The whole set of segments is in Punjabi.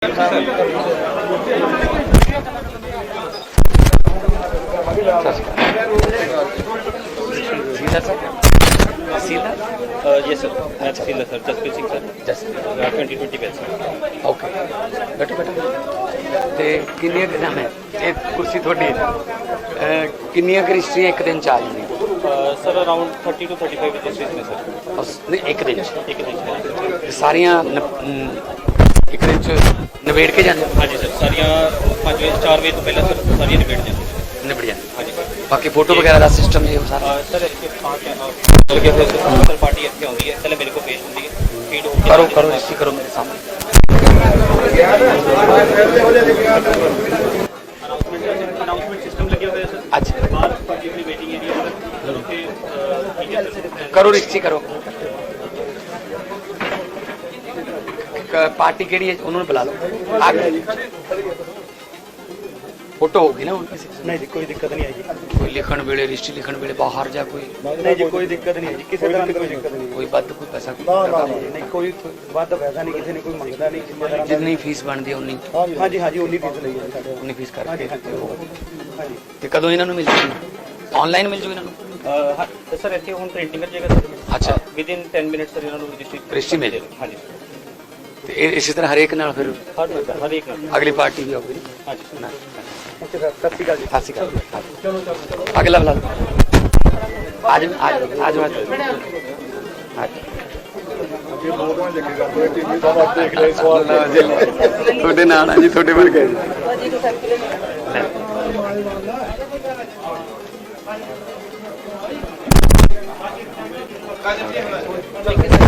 सीधा सर सीधा कुर्सी थोड़ी किन्नियाँ रजिस्ट्रियाँ एक दिन चाल ने sir around 30 to thirty registries ने एक दिन सारिया ਇੱਕ ਦਿਨ ਚ ਨਿਬੇੜ ਕੇ ਜਾਂਦੇ ਹੋ? ਹਾਂਜੀ ਸਰ ਸਾਰੀਆਂ 5 ਵਜੇ 4 ਵਜੇ ਤੋਂ ਪਹਿਲਾਂ ਸਰ ਸਾਰੀਆਂ ਨਿਬੇੜ ਜਾਂਦੀਆਂ ਨਿਬੜ ਜਾਂਦੇ ਹਾਂਜੀ ਬਾਕੀ ਫੋਟੋ ਵਗੈਰਾ ਦਾ ਸਿਸਟਮ ਜੀ ਉਹ ਸਾਰਾ? ਅਹ ਸਰ ਇੱਥੇ ਪਾਰਟੀ ਆ ਲੱਗੇ ਹੋਏ ਸਰ ਸਰ ਪਾਰਟੀ ਇੱਥੇ ਆਉਂਦੀ ਹੈ ਪਹਿਲੇ ਮੇਰੇ ਕੋਲ ਪੇਸ਼ ਹੁੰਦੀ ਹੈ। ਫੀਡ ਹੋ ਕੇ ਕਰੋ ਕਰੋ ਇਸੇ ਕਰੋ ਮੇਰੇ ਸਾਹਮਣੇ। ਅਨਾਉਂਸਮੈਂਟ ਸਿਸਟਮ ਲੱਗਿਆ ਹੋਇਆ ਸਰ। ਅੱਜ ਬਾਹਰ ਪਾਰਟੀ ਦੀ ਵੇਟਿੰਗ ਹੈ। ਸਰ ਕਰੋ ਰਿਸ਼ੀ ਕਰੋ। ਪਾਰਟੀ ਕਿਹੜੀ ਹੈ ਉਹਨਾਂ ਨੂੰ ਬੁਲਾ ਲਓ। ਆ ਗਏ ਫੋਟੋ ਹੋਗੀ ਨਾ ਨਹੀਂ ਜੀ ਕੋਈ ਦਿੱਕਤ ਨਹੀਂ ਆਈ। ਜੀ ਕੋਈ ਲਿਖਣ ਵੇਲੇ ਰਜਿਸਟਰੀ ਲਿਖਣ ਵੇਲੇ ਬਾਹਰ ਜਾ ਕੋਈ? ਨਹੀਂ ਜੀ ਕੋਈ ਦਿੱਕਤ ਨਹੀਂ ਆਈ ਜੀ ਕਿਸੇ ਤਰ੍ਹਾਂ ਦੀ ਕੋਈ ਦਿੱਕਤ ਨਹੀਂ ਕੋਈ ਵੱਧ ਕੋਈ ਪੈਸਾ ਕੋਈ ਨਹੀਂ ਕੋਈ ਵੱਧ ਪੈਸਾ ਨਹੀਂ ਕਿਸੇ ਨੇ ਕੋਈ ਮੰਗਦਾ ਨਹੀਂ ਜਿੰਨੇ ਫੀਸ ਬਣਦੀ ਹੈ ਉਨੀ। ਹਾਂਜੀ ਹਾਂਜੀ। ਉਨੀ ਫੀਸ ਲਈ ਹੈ ਜੀ ਸਾਡੇ ਉਨੀ ਫੀਸ ਕਰਕੇ ਹਾਂਜੀ ਤੇ ਕਦੋਂ ਇਹਨਾਂ ਨੂੰ ਮਿਲ ਜੂਗੀ? ਆਨਲਾਈਨ ਮਿਲ ਜੂ ਇਹਨਾਂ ਨੂੰ? ਸਰ ਇੱਥੇ ਹੁਣ ਪ੍ਰਿੰਟਿੰਗ ਕਰ ਜਾਏਗਾ ਸਰ। ਅੱਛਾ। ਵਿਦ ਇਨ 10 ਮਿੰਟ ਸਰ ਇਹਨਾਂ ਨੂੰ ਰਜਿਸਟਰੀ ਰਜਿਸਟਰੀ ਮਿਲ ਜਾਏਗੀ। ਹਾਂਜੀ ਤੇ ਇਹ ਇਸੇ ਤਰ੍ਹਾਂ ਹਰੇਕ ਨਾਲ ਫਿਰ ਹਰ ਨਾਲ ਹਰ ਇੱਕ ਨਾਲ ਅਗਲੀ ਪਾਰਟੀ ਵੀ ਆਊਗੀ ਹਾਂਜੀ ਨਾ ਅੱਛਾ ਸਰ ਸਤਿ ਸ਼੍ਰੀ ਅਕਾਲ ਜੀ ਸਤਿ ਸ਼੍ਰੀ ਅਕਾਲ ਅਗਲਾ ਬੁਲਾ ਲਓ ਅੱਜ ਅੱਜ ਅੱਜ ਤੁਹਾਡੇ ਨਾਲ ਆ ਜੀ ਤੁਹਾਡੇ ਵਰਗੇ ਲੈ।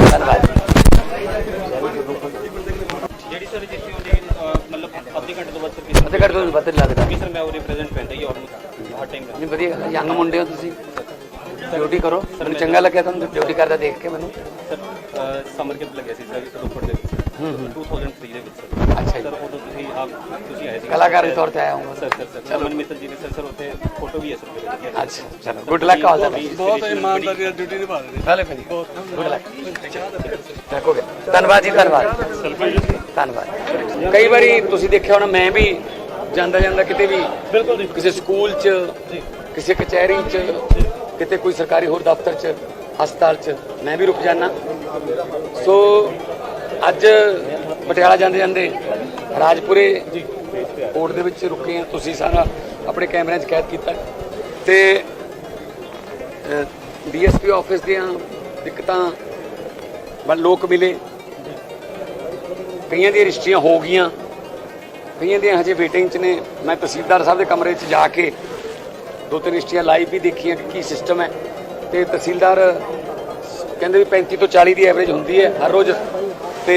ਧੰਨਵਾਦ। ਜਿਹੜੀ ਸਰ ਮਤਲਬ ਅੱਧੇ ਘੰਟੇ ਤੋਂ ਬਾਅਦ ਸਰ ਕਿਸੇ ਅੱਧੇ ਘੱਟ ਤੋਂ ਵੱਧ ਲੱਗਦਾ। ਵੀ ਸਰ ਮੈਂ ਉਹ ਰਿਪਰੈਜ਼ੈਂਟ ਪੈਂਦਾ ਹੀ ਆਲਮੋਸਟ ਹਰ ਟਾਈਮ ਨਹੀਂ ਵਧੀਆ ਯੰਗ ਮੁੰਡੇ ਹੋ ਤੁਸੀਂ। ਡਿਊਟੀ ਕਰੋ। ਮੈਨੂੰ ਚੰਗਾ ਲੱਗਿਆ ਤੁਹਾਨੂੰ। ਡਿਊਟੀ ਕਰਦਾ ਦੇਖ ਕੇ ਮੈਨੂੰ। ਸਰ ਸਮਰ ਕੈਂਪ ਲੱਗਿਆ ਸੀ ਸਰ ਰੋਪੜ ਦੇ ਵਿੱਚ। ਹੂੰ ਹੂੰ। 2003 ਦੇ ਵਿੱਚ ਅੱਛਾ ਜੀ। ਸਰ ਆਪ ਤੁਸੀਂ ਆਏ ਸੀ। ਕਲਾਕਾਰ ਦੇ ਤੌਰ ਤੇ ਆਇਆ ਹਾਂ sir sir sir Chaman Mittal ji ਨੇ ਸਰ ਸਰ ਉੱਥੇ ਫੋਟੋ ਵੀ ਹੈ ਸਰ। ਅੱਛਾ ਚਲੋ। ਗੁੱਡ ਲੱਕ ਆਲ ਦਾ ਬਹੁਤ ਇਮਾਨਦਾਰੀ ਨਾਲ ਡਿਊਟੀ ਨਿਭਾ ਰਹੇ ਭਲੇ ਭਲੇ ਗੁੱਡ ਲੱਕ ਰੱਖੋਗੇ ਧੰਨਵਾਦ। ਜੀ ਧੰਨਵਾਦ। ਧੰਨਵਾਦ। ਕਈ ਵਾਰੀ ਤੁਸੀਂ ਦੇਖਿਆ ਹੋਣਾ ਮੈਂ ਵੀ ਜਾਂਦਾ ਜਾਂਦਾ ਕਿਤੇ ਵੀ ਬਿਲਕੁਲ ਕਿਸੇ ਸਕੂਲ 'ਚ ਕਿਸੇ ਕਚਹਿਰੀ 'ਚ ਕਿਤੇ ਕੋਈ ਸਰਕਾਰੀ ਹੋਰ ਦਫ਼ਤਰ 'ਚ ਹਸਪਤਾਲ 'ਚ ਮੈਂ ਵੀ ਰੁਕ ਜਾਂਦਾ। ਸੋ ਅੱਜ ਪਟਿਆਲਾ ਜਾਂਦੇ ਜਾਂਦੇ ਰਾਜਪੁਰੇ ਕੋਰਟ ਦੇ ਵਿੱਚ ਰੁਕੇ ਆ ਤੁਸੀਂ ਸਾਰਾ ਆਪਣੇ ਕੈਮਰਿਆਂ 'ਚ ਕੈਦ ਕੀਤਾ। ਤੇ ਡੀਐਸਪੀ ਆਫਿਸ ਦੀਆਂ ਦਿੱਕਤਾਂ ਵੱਲ ਲੋਕ ਮਿਲੇ। ਕਈਆਂ ਦੀਆਂ ਰਜਿਸਟਰੀਆਂ ਹੋ ਗਈਆਂ। ਕਈਆਂ ਦੀਆਂ ਹਜੇ ਵੇਟਿੰਗ 'ਚ ਨੇ। ਮੈਂ ਤਹਿਸੀਲਦਾਰ ਸਾਹਿਬ ਦੇ ਕਮਰੇ 'ਚ ਜਾ ਕੇ ਦੋ ਤਿੰਨ ਰਜਿਸਟਰੀਆਂ ਲਾਈਵ ਵੀ ਦੇਖੀਆਂ ਕਿ ਕੀ ਸਿਸਟਮ ਹੈ। ਤੇ ਤਹਿਸੀਲਦਾਰ ਕਹਿੰਦੇ ਵੀ 35 ਤੋਂ 40 ਦੀ ਐਵਰੇਜ ਹੁੰਦੀ ਹੈ ਹਰ ਰੋਜ਼। ਤੇ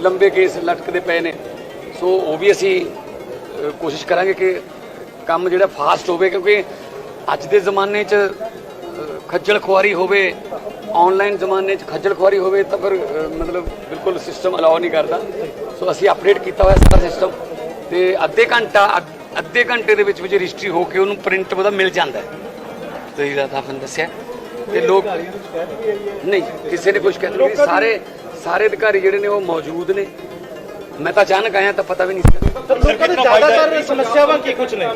ਲੰਬੇ ਕੇਸ ਲਟਕਦੇ ਪਏ ਨੇ। ਸੋ ਉਹ ਵੀ ਅਸੀਂ ਕੋਸ਼ਿਸ਼ ਕਰਾਂਗੇ ਕਿ ਕੰਮ ਜਿਹੜਾ ਫਾਸਟ ਹੋਵੇ ਕਿਉਂਕਿ ਅੱਜ ਦੇ ਜ਼ਮਾਨੇ 'ਚ ਖੱਜਲ ਖੁਆਰੀ ਹੋਵੇ ਆਨਲਾਈਨ ਜ਼ਮਾਨੇ 'ਚ ਖੱਜਲ ਖੁਆਰੀ ਹੋਵੇ ਤਾਂ ਫਿਰ ਮਤਲਬ ਬਿਲਕੁਲ ਸਿਸਟਮ ਅਲਾਉ ਨਹੀਂ ਕਰਦਾ। ਸੋ ਅਸੀਂ ਅਪਡੇਟ ਕੀਤਾ ਹੋਇਆ ਸਾਰਾ ਸਿਸਟਮ ਤੇ ਅੱਧੇ ਘੰਟਾ ਅੱਧ- ਅੱਧੇ ਘੰਟੇ ਦੇ ਵਿੱਚ ਵਿੱਚ ਰਜਿਸਟਰੀ ਹੋ ਕੇ ਉਹਨੂੰ ਪ੍ਰਿੰਟ ਉਹਦਾ ਮਿਲ ਜਾਂਦਾ ਹੈ। ਤੁਸੀਂ ਦਾ ਤਾਂ ਤੁਹਾਨੂੰ ਦੱਸਿਆ। ਤੇ ਲੋਕ ਨਹੀਂ ਕਿਸੇ ਨੇ ਕੁਝ ਕਹਿੰਦੇ ਸਾਰੇ ਸਾਰੇ ਅਧਿਕਾਰੀ ਜਿਹੜੇ ਨੇ ਉਹ ਮੌਜੂਦ ਨੇ। ਮੈਂ ਤਾਂ ਅਚਾਨਕ ਆਇਆ ਤਾਂ ਪਤਾ ਵੀ ਨਹੀਂ ਸੀ। ਲੋਕਾਂ ਦੇ ਜ਼ਿਆਦਾਤਰ ਸਮੱਸਿਆਵਾਂ ਕੀ ਕੁਝ ਨੇ?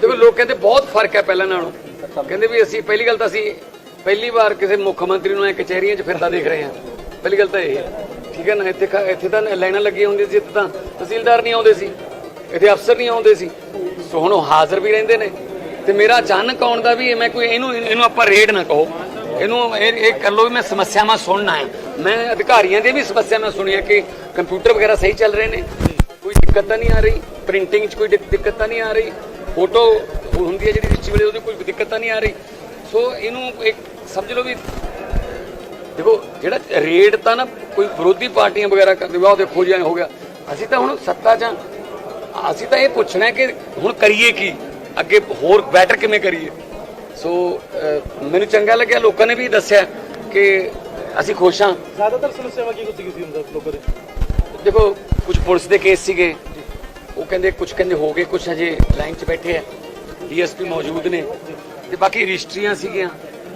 ਦੇਖੋ ਲੋਕ ਕਹਿੰਦੇ ਬਹੁਤ ਫ਼ਰਕ ਹੈ ਪਹਿਲਾਂ ਨਾਲੋਂ। ਕਹਿੰਦੇ ਵੀ ਅਸੀਂ ਪਹਿਲੀ ਗੱਲ ਤਾਂ ਅਸੀਂ ਪਹਿਲੀ ਵਾਰ ਕਿਸੇ ਮੁੱਖ ਮੰਤਰੀ ਨੂੰ ਐ ਕਚਹਿਰੀਆਂ 'ਚ ਫਿਰਦਾ ਦੇਖ ਰਹੇ ਹਾਂ। ਪਹਿਲੀ ਗੱਲ ਤਾਂ ਇਹ ਹੈ। ਠੀਕ ਹੈ ਨਾ? ਇੱਥੇ ਇੱਥੇ ਤਾਂ ਲਾਈਨਾਂ ਲੱਗੀਆਂ ਹੁੰਦੀਆਂ ਸੀ ਇੱਥੇ ਤਾਂ ਤਹਿਸੀਲਦਾਰ ਨਹੀਂ ਆਉਂਦੇ ਸੀ। ਇੱਥੇ ਅਫਸਰ ਨਹੀਂ ਆਉਂਦੇ ਸੀ। ਸੋ ਹੁਣ ਉਹ ਹਾਜ਼ਰ ਵੀ ਰਹਿੰਦੇ ਨੇ। ਤੇ ਮੇਰਾ ਅਚਾਨਕ ਆਉਣ ਦਾ ਵੀ ਮੈਂ ਕੋਈ ਇਹਨੂੰ ਇਹਨੂੰ ਆਪਾਂ ਰੇਡ ਨਾ ਕਹੋ। ਇਹਨੂੰ ਇਹ ਇਹ ਕਰ ਲਓ ਵੀ ਮੈਂ ਸਮੱਸਿਆਵਾਂ ਸੁਣਨਾ ਹੈ ਮੈਂ ਅਧਿਕਾਰੀਆਂ ਦੇ ਵੀ ਸਮੱਸਿਆ ਸਮੱਸਿਆਵਾਂ ਸੁਣੀਆਂ ਕਿ ਕੰਪਿਊਟਰ ਵਗੈਰਾ ਸਹੀ ਚੱਲ ਰਹੇ ਨੇ। ਕੋਈ ਦਿੱਕਤ ਤਾਂ ਨਹੀਂ ਆ ਰਹੀ? ਪ੍ਰਿੰਟਿੰਗ 'ਚ ਕੋਈ ਦਿੱਕ- ਦਿੱਕਤ ਤਾਂ ਨਹੀਂ ਆ ਰਹੀ? ਫੋਟੋ ਹੁੰਦੀ ਹੈ ਜਿਹੜੀ ਰਿਚੀ ਵੇਲੇ, ਉਹਦੀ ਕੋਈ ਦਿੱਕਤ ਤਾਂ ਨਹੀਂ ਆ ਰਹੀ? ਸੋ ਇਹਨੂੰ ਇੱਕ ਸਮਝ ਲਓ ਵੀ ਦੇਖੋ, ਜਿਹੜਾ ਰੇਡ ਤਾਂ ਨਾ ਕੋਈ ਵਿਰੋਧੀ ਪਾਰਟੀਆਂ ਵਗੈਰਾ ਕਰਦੇ ਵਾ ਉਹ ਦੇਖੋ ਜੀ ਹੋ ਗਿਆ। ਅਸੀਂ ਤਾਂ ਹੁਣ ਸੱਤਾ 'ਚ ਹਾਂ। ਅਸੀਂ ਤਾਂ ਇਹ ਪੁੱਛਣਾ ਕਿ ਹੁਣ ਕਰੀਏ ਕੀ? ਅੱਗੇ ਹੋਰ ਬੈਟਰ ਕਿਵੇਂ ਕਰੀਏ? ਸੋ ਮੈਨੂੰ ਚੰਗਾ ਲੱਗਿਆ, ਲੋਕਾਂ ਨੇ ਵੀ ਦੱਸਿਆ ਕਿ ਅਸੀਂ ਖੁਸ਼ ਹਾਂ। ਜ਼ਿਆਦਾਤਰ ਸਮੱਸਿਆਵਾਂ ਕੀ ਕੁਝ ਸੀ ਹੁੰਦਾ ਲੋਕਾਂ ਦੇ? ਦੇਖੋ ਕੁਝ ਪੁਲਿਸ ਦੇ ਕੇਸ ਸੀਗੇ। ਉਹ ਕਹਿੰਦੇ ਕੁਝ ਕਹਿੰਦੇ ਹੋ ਗਏ ਕੁਝ ਹਜੇ ਲਾਈਨ 'ਚ ਬੈਠੇ ਆ। ਡੀਐਸਪੀ ਮੌਜੂਦ ਨੇ। ਤੇ ਬਾਕੀ ਰਜਿਸਟਰੀਆਂ ਸੀਗੀਆਂ।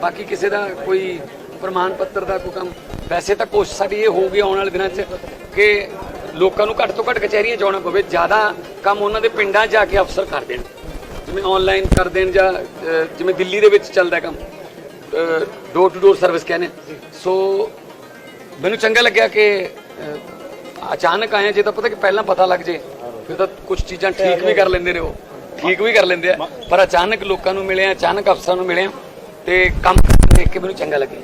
ਬਾਕੀ ਕਿਸੇ ਦਾ ਕੋਈ ਪ੍ਰਮਾਣ ਪੱਤਰ ਦਾ ਕੋਈ ਕੰਮ। ਵੈਸੇ ਤਾਂ ਕੋਸ਼ਿਸ਼ ਸਾਡੀ ਇਹ ਹੋਊਗੀ ਆਉਣ ਵਾਲੇ ਦਿਨਾਂ 'ਚ ਕਿ ਲੋਕਾਂ ਨੂੰ ਘੱਟ ਤੋਂ ਘੱਟ ਕਚਹਿਰੀਆਂ ਜਾਣਾ ਪਵੇ। ਜ਼ਿਆਦਾ ਕੰਮ ਉਹਨਾਂ ਦੇ ਪਿੰਡਾਂ ਜਾ ਕੇ ਅਫਸਰ ਕਰ ਦੇਣ। ਜਿਵੇਂ ਆਨਲਾਈਨ ਕਰ ਦੇਣ ਜਾਂ ਜਿਵੇਂ ਦਿੱਲੀ ਦੇ ਵਿੱਚ ਚੱਲਦਾ ਕੰਮ। ਡੋਰ ਟੂ ਡੋਰ ਸਰਵਿਸ ਕਹਿੰਦੇ ਸੋ ਮੈਨੂੰ ਚੰਗਾ ਲੱਗਿਆ ਕਿ ਅਚਾਨਕ ਆਏ ਜੇ ਤਾਂ ਪਤਾ ਕਿ ਪਹਿਲਾਂ ਪਤਾ ਲੱਗ ਜੇ, ਫਿਰ ਤਾਂ ਕੁਝ ਚੀਜ਼ਾਂ ਠੀਕ ਵੀ ਕਰ ਲੈਂਦੇ ਨੇ ਉਹ। ਠੀਕ ਵੀ ਕਰ ਲੈਂਦੇ ਆ। ਪਰ ਅਚਾਨਕ ਲੋਕਾਂ ਨੂੰ ਮਿਲੇ ਆ ਅਚਾਨਕ ਅਫਸਰਾਂ ਨੂੰ ਮਿਲੇ ਆ ਤੇ ਕੰਮ ਦੇਖ ਕੇ ਮੈਨੂੰ ਚੰਗਾ ਲੱਗਿਆ।